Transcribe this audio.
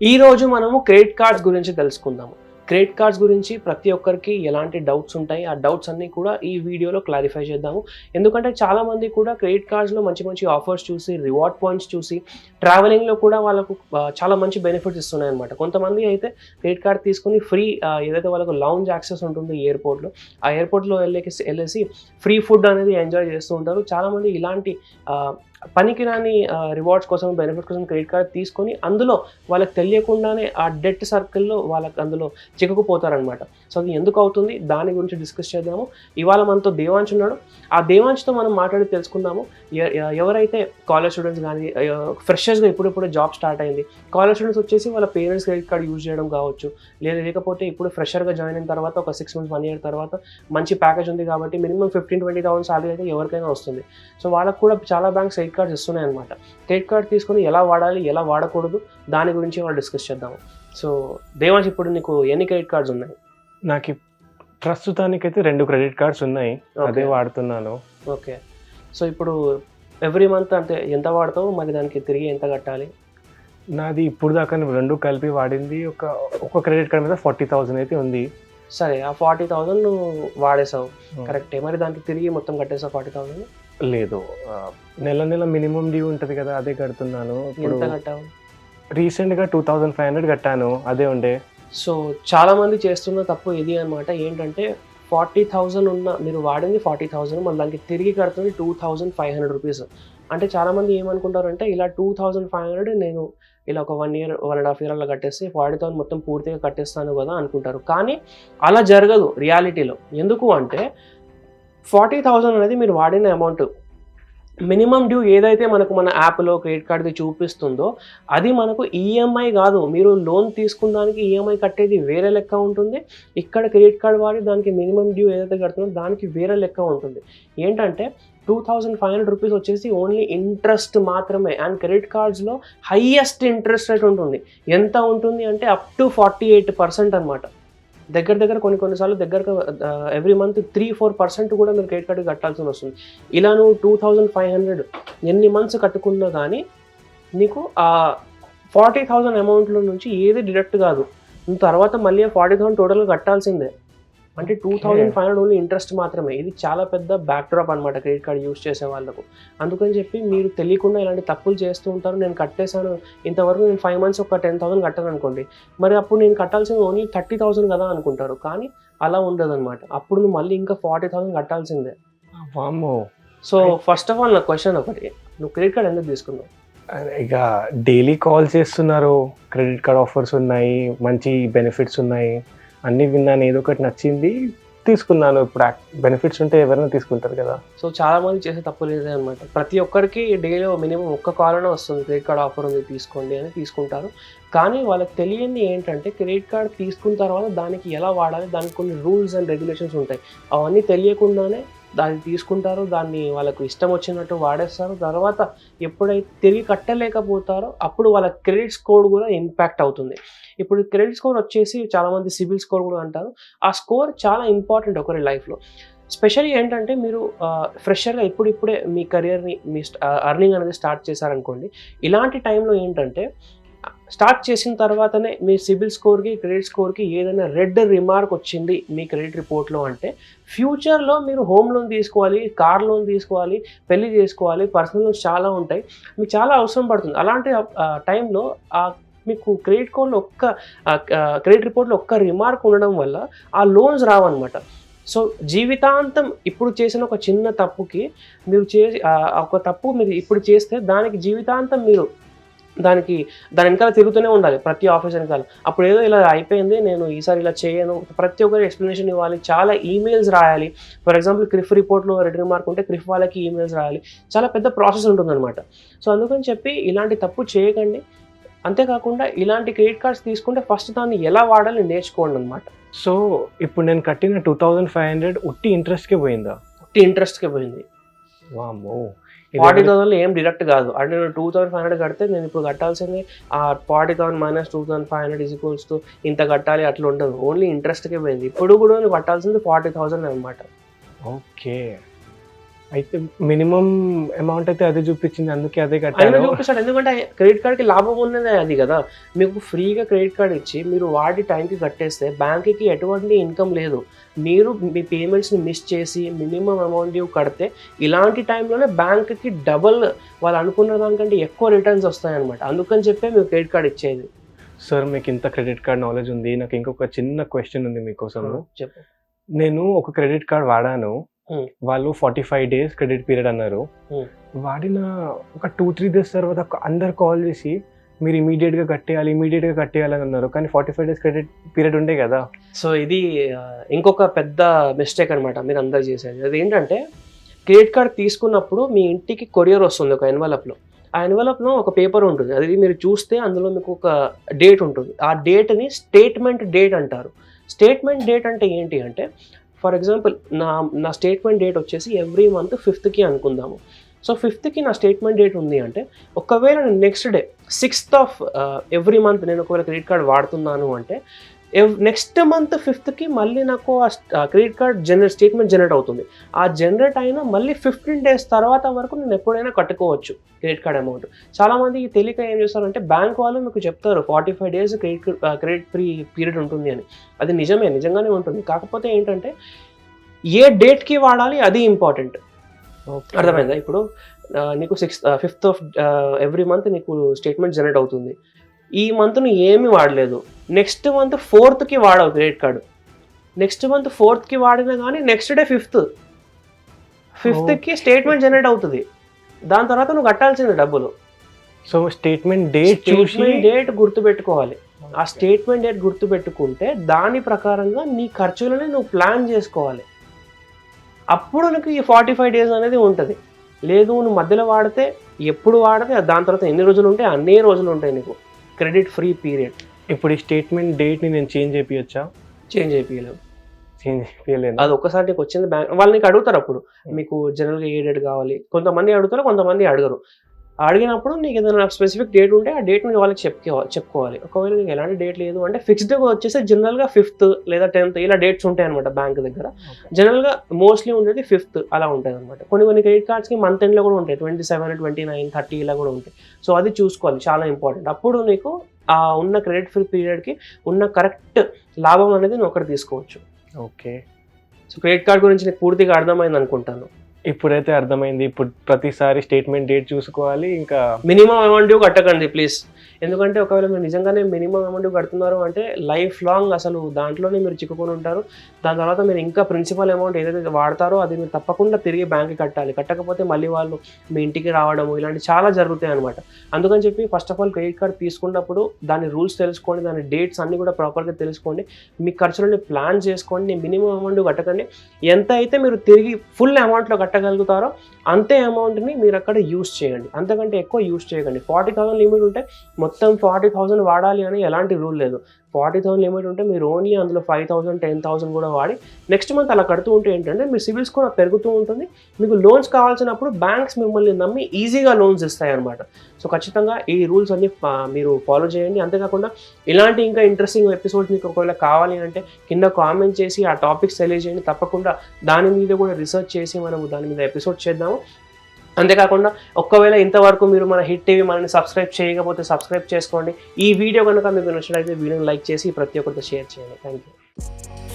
ఈ రోజు మనము క్రెడిట్ కార్డ్స్ గురించి తెలుసుకుందాము. క్రెడిట్ కార్డ్స్ గురించి ప్రతి ఒక్కరికి ఎలాంటి డౌట్స్ ఉంటాయి? ఆ డౌట్స్ అన్నీ కూడా ఈ వీడియోలో క్లారిఫై చేద్దాము. ఎందుకంటే చాలామంది కూడా క్రెడిట్ కార్డ్స్లో మంచి మంచి ఆఫర్స్ చూసి రివార్డ్ పాయింట్స్ చూసి ట్రావెలింగ్లో కూడా వాళ్ళకు చాలా మంచి బెనిఫిట్స్ ఇస్తున్నాయి అనమాట కొంతమంది అయితే క్రెడిట్ కార్డ్ తీసుకుని ఫ్రీ ఏదైతే వాళ్ళకు లౌంజ్ యాక్సెస్ ఉంటుంది ఎయిర్పోర్ట్లో ఆ ఎయిర్పోర్ట్లో వెళ్ళేసి వెళ్ళేసి ఫ్రీ ఫుడ్ అనేది ఎంజాయ్ చేస్తూ ఉంటారు. చాలామంది ఇలాంటి పనికిరాని రివార్డ్స్ కోసం బెనిఫిట్ కోసం క్రెడిట్ కార్డ్ తీసుకొని అందులో వాళ్ళకి తెలియకుండానే ఆ డెట్ సర్కిల్లో వాళ్ళకి అందులో చిక్కుకుపోతారనమాట సో అది ఎందుకు అవుతుంది? దాని గురించి డిస్కస్ చేద్దాము. ఇవాళ మనతో దేవాంశ్ ఉన్నాడు. ఆ దేవాంశ్తో మనం మాట్లాడి తెలుసుకుందాము. ఎవరైతే కాలేజ్ స్టూడెంట్స్ కానీ ఫ్రెషర్స్గా ఇప్పుడిప్పుడే జాబ్ స్టార్ట్ అయింది కాలేజ్ స్టూడెంట్స్ వచ్చేసి వాళ్ళ పేరెంట్స్ క్రెడిట్ కార్డ్ యూజ్ చేయడం కావచ్చు. లేదా లేకపోతే ఇప్పుడు ఫ్రెషర్గా జాయిన్ అయిన తర్వాత ఒక సిక్స్ మంత్స్ వన్ ఇయర్ తర్వాత మంచి ప్యాకేజ్ ఉంది కాబట్టి minimum fifteen twenty thousand salary అయితే ఎవరికైనా వస్తుంది. సో వాళ్ళకు కూడా చాలా బ్యాంక్స్ క్రెడిట్ కార్డ్స్ ఇస్తున్నాయి అనమాట క్రెడిట్ కార్డ్ తీసుకొని ఎలా వాడాలి ఎలా వాడకూడదు దాని గురించి వాళ్ళు డిస్కస్ చేద్దాము. సో దేవాంశ్ ఇప్పుడు నీకు ఎన్ని క్రెడిట్ కార్డ్స్ ఉన్నాయి? నాకు ప్రస్తుతానికైతే రెండు క్రెడిట్ కార్డ్స్ ఉన్నాయి. అదే. వాడుతున్నాను. ఓకే. సో ఇప్పుడు ఎవ్రీ మంత్ అంటే ఎంత వాడతావు? మరి దానికి తిరిగి ఎంత కట్టాలి? నాది ఇప్పుడు దాకా రెండు కలిపి వాడింది. ఒక ఒక క్రెడిట్ కార్డ్ మీద ఫార్టీ థౌసండ్ అయితే ఉంది. సరే ఆ ఫార్టీ థౌసండ్ నువ్వు వాడేసావు. కరెక్టే. మరి దానికి తిరిగి మొత్తం కట్టేసావు ఫార్టీ థౌసండ్. లేదు. నెల నెల మినిమం డ్యూ ఉంటుంది కదా అదే కడుతున్నాను. ఇప్పుడు ఎంత కట్టావు? రీసెంట్గా టూ థౌసండ్ ఫైవ్ హండ్రెడ్ కట్టాను అదే ఉండే. సో చాలా మంది చేస్తున్న తప్పు ఇది అనమాట ఏంటంటే ఫార్టీ థౌజండ్ ఉన్న మీరు వాడింది ఫార్టీ థౌజండ్ మళ్ళీ దానికి తిరిగి కడుతుంది two thousand five hundred rupees. అంటే చాలా మంది ఏమనుకుంటారంటే ఇలా టూ థౌజండ్ ఫైవ్ హండ్రెడ్ నేను ఇలా ఒక one year one and half year అలా కట్టేసి ఫార్టీ థౌసండ్ మొత్తం పూర్తిగా కట్టేస్తాను కదా అనుకుంటారు. కానీ అలా జరగదు రియాలిటీలో. ఎందుకు అంటే ఫార్టీ థౌజండ్ అనేది మీరు వాడిన అమౌంట్. మినిమం డ్యూ ఏదైతే మనకు మన యాప్లో క్రెడిట్ కార్డ్ది చూపిస్తుందో అది మనకు ఈఎంఐ కాదు. మీరు లోన్ తీసుకున్న దానికి ఈఎంఐ కట్టేది వేరే లెక్క ఉంటుంది. ఇక్కడ క్రెడిట్ కార్డ్ వాడి దానికి మినిమం డ్యూ ఏదైతే కడుతుందో దానికి వేరే లెక్క ఉంటుంది. ఏంటంటే two thousand five hundred rupees వచ్చేసి ఓన్లీ ఇంట్రెస్ట్ మాత్రమే. అండ్ క్రెడిట్ కార్డ్స్లో హయ్యెస్ట్ ఇంట్రెస్ట్ రేట్ ఉంటుంది. ఎంత ఉంటుంది అంటే up to forty eight percent అనమాట దగ్గర దగ్గర కొన్ని కొన్నిసార్లు దగ్గరగా every month three four percent కూడా మీరు క్రెడిట్ కార్డు కట్టాల్సి వస్తుంది. ఇలా నువ్వు టూ థౌజండ్ ఫైవ్ హండ్రెడ్ ఎన్ని మంత్స్ కట్టుకున్నా కానీ నీకు ఆ ఫార్టీ థౌజండ్ అమౌంట్లో నుంచి ఏది డిడక్ట్ కాదు. తర్వాత మళ్ళీ ఫార్టీ థౌసండ్ టోటల్గా కట్టాల్సిందే. అంటే two thousand five hundred only interest మాత్రమే. ఇది చాలా పెద్ద బ్యాక్ డ్రాప్ అనమాట క్రెడిట్ కార్డ్ యూస్ చేసే వాళ్ళకు. అందుకని చెప్పి మీరు తెలియకుండా ఇలాంటి తప్పులు చేస్తూ ఉంటారు. నేను కట్టేశాను. ఇంతవరకు నేను ఫైవ్ మంత్స్ ఒక టెన్ థౌసండ్ కట్టాను అనుకోండి. మరి అప్పుడు నేను కట్టాల్సింది ఓన్లీ థర్టీ థౌసండ్ కదా అనుకుంటారు. కానీ అలా ఉండదు అనమాట అప్పుడు నువ్వు మళ్ళీ ఇంకా ఫార్టీ థౌసండ్ కట్టాల్సిందే. సో ఫస్ట్ ఆఫ్ ఆల్ నా క్వశ్చన్ ఒకటి. నువ్వు క్రెడిట్ కార్డ్ ఎందుకు తీసుకున్నావు? ఇక డైలీ కాల్ చేస్తున్నారు. క్రెడిట్ కార్డ్ ఆఫర్స్ ఉన్నాయి. మంచి బెనిఫిట్స్ ఉన్నాయి. అన్నీ విన్నాను ఏదో ఒకటి నచ్చింది తీసుకున్నాను. ఇప్పుడు బెనిఫిట్స్ ఉంటే ఎవరైనా తీసుకుంటారు కదా. సో చాలా మంది చేసే తప్పు లేదే అనమాట ప్రతి ఒక్కరికి డైలీ మినిమం ఒక్క కాలనే వస్తుంది. క్రెడిట్ కార్డ్ ఆఫర్ ఉంది తీసుకోండి అని తీసుకుంటారు. కానీ వాళ్ళకి తెలియంది ఏంటంటే క్రెడిట్ కార్డ్ తీసుకున్న తర్వాత దానికి ఎలా వాడాలి? దానికి కొన్ని రూల్స్ అండ్ రెగ్యులేషన్స్ ఉంటాయి. అవన్నీ తెలియకుండానే దాన్ని తీసుకుంటారు దాన్ని వాళ్ళకు ఇష్టం వచ్చినట్టు వాడేస్తారు. తర్వాత ఎప్పుడైతే తిరిగి కట్టలేకపోతారో అప్పుడు వాళ్ళ క్రెడిట్ స్కోర్ కూడా ఇంపాక్ట్ అవుతుంది. ఇప్పుడు క్రెడిట్ స్కోర్ వచ్చేసి చాలామంది సిబిల్ స్కోర్ కూడా అంటారు. ఆ స్కోర్ చాలా ఇంపార్టెంట్ ఒకరి లైఫ్లో. స్పెషల్లీ ఏంటంటే మీరు ఫ్రెషర్గా ఇప్పుడిప్పుడే మీ కెరియర్ని మీ అర్నింగ్ అనేది స్టార్ట్ చేశారనుకోండి. ఇలాంటి టైంలో ఏంటంటే స్టార్ట్ చేసిన తర్వాతనే మీ సిబిల్ స్కోర్కి క్రెడిట్ స్కోర్కి ఏదైనా రెడ్ రిమార్క్ వచ్చింది మీ క్రెడిట్ రిపోర్ట్లో అంటే ఫ్యూచర్లో మీరు హోమ్ లోన్ తీసుకోవాలి కార్ లోన్ తీసుకోవాలి పెళ్ళి చేసుకోవాలి పర్సనల్ లోన్స్ చాలా ఉంటాయి. మీకు చాలా అవసరం పడుతుంది. అలాంటి టైంలో ఆ మీకు క్రెడిట్ కోడ్లో ఒక్క క్రెడిట్ రిపోర్ట్లో ఒక్క రిమార్క్ ఉండడం వల్ల ఆ లోన్స్ రావన్నమాట. సో జీవితాంతం ఇప్పుడు చేసిన ఒక చిన్న తప్పుకి మీరు చే ఒక తప్పు మీరు ఇప్పుడు చేస్తే దానికి జీవితాంతం మీరు దానికి దాని వెనకాల తిరుగుతూనే ఉండాలి ప్రతి ఆఫీస్ వెనకాల. అప్పుడు ఏదో ఇలా అయిపోయింది నేను ఈసారి ఇలా చేయను. ప్రతి ఒక్కరి ఎక్స్ప్లెనేషన్ ఇవ్వాలి. చాలా ఈమెయిల్స్ రాయాలి. ఫర్ ఎగ్జాంపుల్ క్రిఫ్ రిపోర్ట్లో రెడ్ రిమార్క్ ఉంటే క్రిఫ్ వాళ్ళకి ఈమెయిల్స్ రాయాలి. చాలా పెద్ద ప్రాసెస్ ఉంటుందన్నమాట. సో అందుకని చెప్పి ఇలాంటి తప్పు చేయకండి. అంతేకాకుండా ఇలాంటి క్రెడిట్ కార్డ్స్ తీసుకుంటే ఫస్ట్ దాన్ని ఎలా వాడాలి నేర్చుకోండి అనమాట సో ఇప్పుడు నేను కట్టిన టూ థౌజండ్ ఫైవ్ హండ్రెడ్ ఉట్టి ఇంట్రెస్ట్కే పోయిందా? ఇంట్రెస్ట్కి పోయింది. వామ్మో. ఫార్టీ థౌసండ్ ఏం డిడక్ట్ కాదు. అంటే నేను టూ థౌసండ్ ఫైవ్ హండ్రెడ్ కడితే నేను ఇప్పుడు కట్టాల్సింది ఆ forty thousand minus two thousand five hundred equals to ఇంత కట్టాలి అట్లా ఉండదు. ఓన్లీ ఇంట్రెస్ట్కే పోయింది. ఇప్పుడు కూడా నువ్వు కట్టాల్సింది ఫార్టీ థౌసండ్ అనమాట ఓకే. అయితే మినిమం అమౌంట్ అయితే అదే చూపించింది అందుకే అదే కట్టాను చూపిస్తాడు. ఎందుకంటే క్రెడిట్ కార్డ్కి లాభం ఉన్నదే అది కదా. మీకు ఫ్రీగా క్రెడిట్ కార్డ్ ఇచ్చి మీరు వాడి టైంకి కట్టేస్తే బ్యాంక్కి ఎటువంటి ఇన్కమ్ లేదు. మీరు మీ పేమెంట్స్ని మిస్ చేసి మినిమం అమౌంట్ కడితే ఇలాంటి టైంలోనే బ్యాంక్కి డబల్ వాళ్ళు అనుకున్న దానికంటే ఎక్కువ రిటర్న్స్ వస్తాయన్నమాట. అందుకని చెప్పే మీకు క్రెడిట్ కార్డ్ ఇచ్చేది. సార్ మీకు ఇంత క్రెడిట్ కార్డ్ నాలెడ్జ్ ఉంది. నాకు ఇంకొక చిన్న క్వశ్చన్ ఉంది మీకోసం చెప్పు. నేను ఒక క్రెడిట్ కార్డ్ వాడాను. వాళ్ళు forty five days credit period అన్నారు. Hmm. వాడిన ఒక టూ త్రీ డేస్ తర్వాత అందరు కాల్ చేసి మీరు immediate గా కట్టేయాలి immediate గా కట్టేయాలి అని అన్నారు. కానీ forty five days credit period ఉండే కదా. సో ఇది ఇంకొక పెద్ద మిస్టేక్ అనమాట మీరు అందరు చేసేది. అది ఏంటంటే క్రెడిట్ కార్డ్ తీసుకున్నప్పుడు మీ ఇంటికి కొరియర్ వస్తుంది ఒక ఎన్వలప్లో ఆ ఎన్వలప్లో ఒక పేపర్ ఉంటుంది. అది మీరు చూస్తే అందులో మీకు ఒక డేట్ ఉంటుంది. ఆ డేట్ని స్టేట్మెంట్ డేట్ అంటారు. స్టేట్మెంట్ డేట్ అంటే ఏంటి అంటే ఫర్ ఎగ్జాంపుల్ నా నా స్టేట్మెంట్ డేట్ వచ్చేసి ఎవ్రీ మంత్ ఫిఫ్త్కి అనుకుందాము. సో ఫిఫ్త్కి నా స్టేట్మెంట్ డేట్ ఉంది అంటే ఒకవేళ నేను next day sixth of every month నేను ఒకవేళ క్రెడిట్ కార్డ్ వాడుతున్నాను అంటే నెక్స్ట్ మంత్ ఫిఫ్త్కి మళ్ళీ నాకు ఆ credit card generate statement generate అవుతుంది. ఆ జనరేట్ అయిన మళ్ళీ ఫిఫ్టీన్ డేస్ తర్వాత వరకు నేను ఎప్పుడైనా కట్టుకోవచ్చు క్రెడిట్ కార్డ్ అమౌంట్ చాలామంది తెలియక ఏం చేస్తారంటే బ్యాంక్ వాళ్ళు మీకు చెప్తారు forty five days credit credit free period ఉంటుంది అని. అది నిజమే నిజంగానే ఉంటుంది. కాకపోతే ఏంటంటే ఏ డేట్కి వాడాలి అది ఇంపార్టెంట్ అర్థమైందా? ఇప్పుడు నీకు sixth fifth of every month నీకు స్టేట్మెంట్ జనరేట్ అవుతుంది. ఈ మంత్ నువ్వు ఏమి వాడలేదు. నెక్స్ట్ మంత్ ఫోర్త్కి వాడవు క్రెడిట్ కార్డు. నెక్స్ట్ మంత్ ఫోర్త్కి వాడినా కానీ నెక్స్ట్ డే ఫిఫ్త్. ఫిఫ్త్కి స్టేట్మెంట్ జనరేట్ అవుతుంది. దాని తర్వాత నువ్వు కట్టాల్సింది డబ్బులు. సో స్టేట్మెంట్ డేట్ చూసి డేట్ గుర్తుపెట్టుకోవాలి. ఆ స్టేట్మెంట్ డేట్ గుర్తుపెట్టుకుంటే దాని ప్రకారంగా నీ ఖర్చులని నువ్వు ప్లాన్ చేసుకోవాలి. అప్పుడు నీకు ఈ ఫార్టీ ఫైవ్ డేస్ అనేది ఉంటుంది. లేదు నువ్వు మధ్యలో వాడితే ఎప్పుడు వాడితే దాని తర్వాత ఎన్ని రోజులు ఉంటాయి? అన్ని రోజులు ఉంటాయి నీకు. Credit free period. ఇప్పుడు ఈ స్టేట్మెంట్ డేట్ని నేను చేంజ్ చేయొచ్చా చేంజ్ అయిపోయలేవు చేంజ్ చేయలేను అది ఒక్కసారి నీకు వచ్చింది బ్యాంక్ వాళ్ళు నీకు అడుగుతారు అప్పుడు. మీకు జనరల్గా ఏ డేట్ కావాలి? కొంతమంది అడుగుతారు కొంతమంది అడగరు. అడిగినప్పుడు నీకు ఏదైనా స్పెసిఫిక్ డేట్ ఉంటే ఆ డేట్ని వాళ్ళకి చెప్పుకోవాలి చెప్పుకోవాలి. ఒకవేళ నీకు ఎలాంటి డేట్ లేదు అంటే ఫిక్స్డ్గా వచ్చేసి జనరల్గా ఫిఫ్త్ లేదా టెన్త్ ఇలా డేట్స్ ఉంటాయి అనమాట బ్యాంక్ దగ్గర. జనరల్గా మోస్ట్లీ ఉండేది ఫిఫ్త్ అలా ఉంటుంది అనమాట కొన్ని కొన్ని క్రెడిట్ కార్డ్స్కి మంత్ ఎండ్లో కూడా ఉంటాయి. Twenty seven twenty nine thirty ఇలా కూడా ఉంటాయి. సో అది చూసుకోవాలి. చాలా ఇంపార్టెంట్ అప్పుడు నీకు ఆ ఉన్న క్రెడిట్ ఫ్రీ పీరియడ్కి ఉన్న కరెక్ట్ లాభం అనేది నువ్వు ఒకటి తీసుకోవచ్చు. ఓకే సో క్రెడిట్ కార్డ్ గురించి నీకు పూర్తిగా అర్థమైంది అనుకుంటాను. ఇప్పుడైతే అర్థమైంది. ఇప్పుడు ప్రతిసారి స్టేట్మెంట్ డేట్ చూసుకోవాలి. ఇంకా మినిమం అమౌంట్ కట్టకండి ప్లీజ్ ఎందుకంటే ఒకవేళ మీరు నిజంగానే మినిమం అమౌంట్ కడుతున్నారు అంటే లైఫ్ లాంగ్ అసలు దాంట్లోనే మీరు చిక్కుకొని ఉంటారు. దాని తర్వాత మీరు ఇంకా ప్రిన్సిపల్ అమౌంట్ ఏదైతే వాడతారో అది మీరు తప్పకుండా తిరిగి బ్యాంక్కి కట్టాలి. కట్టకపోతే మళ్ళీ వాళ్ళు మీ ఇంటికి రావడము ఇలాంటి చాలా జరుగుతాయి అనమాట అందుకని చెప్పి first of all credit card తీసుకున్నప్పుడు దాని రూల్స్ తెలుసుకోండి దాని డేట్స్ అన్ని కూడా ప్రాపర్గా తెలుసుకోండి. మీ ఖర్చులని ప్లాన్ చేసుకోండి. మినిమం అమౌంట్ కట్టకండి. ఎంత అయితే మీరు తిరిగి ఫుల్ అమౌంట్లో కట్టగలుగుతారో అంతే అమౌంట్ని మీరు అక్కడ యూస్ చేయండి. అంతకంటే ఎక్కువ యూస్ చేయకండి. ఫార్టీ థౌసండ్ లిమిట్ ఉంటే మొత్తం ఫార్టీ థౌసండ్ వాడాలి అని ఎలాంటి రూల్ లేదు. ఫార్టీ థౌసండ్ లిమిట్ ఉంటే మీరు ఓన్లీ అందులో ఫైవ్ థౌసండ్ టెన్ థౌసండ్ కూడా వాడి నెక్స్ట్ మంత్ అలా కడుతూ ఉంటే ఏంటంటే మీ సిబిల్ స్కోర్ పెరుగుతూ ఉంటుంది. మీకు లోన్స్ కావాల్సినప్పుడు బ్యాంక్స్ మిమ్మల్ని నమ్మి ఈజీగా లోన్స్ ఇస్తాయన్నమాట. సో ఖచ్చితంగా ఈ రూల్స్ అన్ని మీరు ఫాలో చేయండి. అంతేకాకుండా ఇలాంటి ఇంకా ఇంట్రెస్టింగ్ ఎపిసోడ్స్ మీకు ఒకవేళ కావాలి అంటే కింద కామెంట్ చేసి ఆ టాపిక్స్ తెలియజేయండి. తప్పకుండా దాని మీద కూడా రీసెర్చ్ చేసి మనం దాని మీద ఎపిసోడ్ చేద్దాము. అంతేకాకుండా ఒక్కవేళ ఇంతవరకు మీరు మన హిట్ టీవీ మనల్ని సబ్స్క్రైబ్ చేయకపోతే సబ్స్క్రైబ్ చేసుకోండి. ఈ వీడియో కనుక మీకు నచ్చినట్లయితే వీడియోని లైక్ చేసి ప్రతి ఒక్కరితో షేర్ చేయండి. Thank you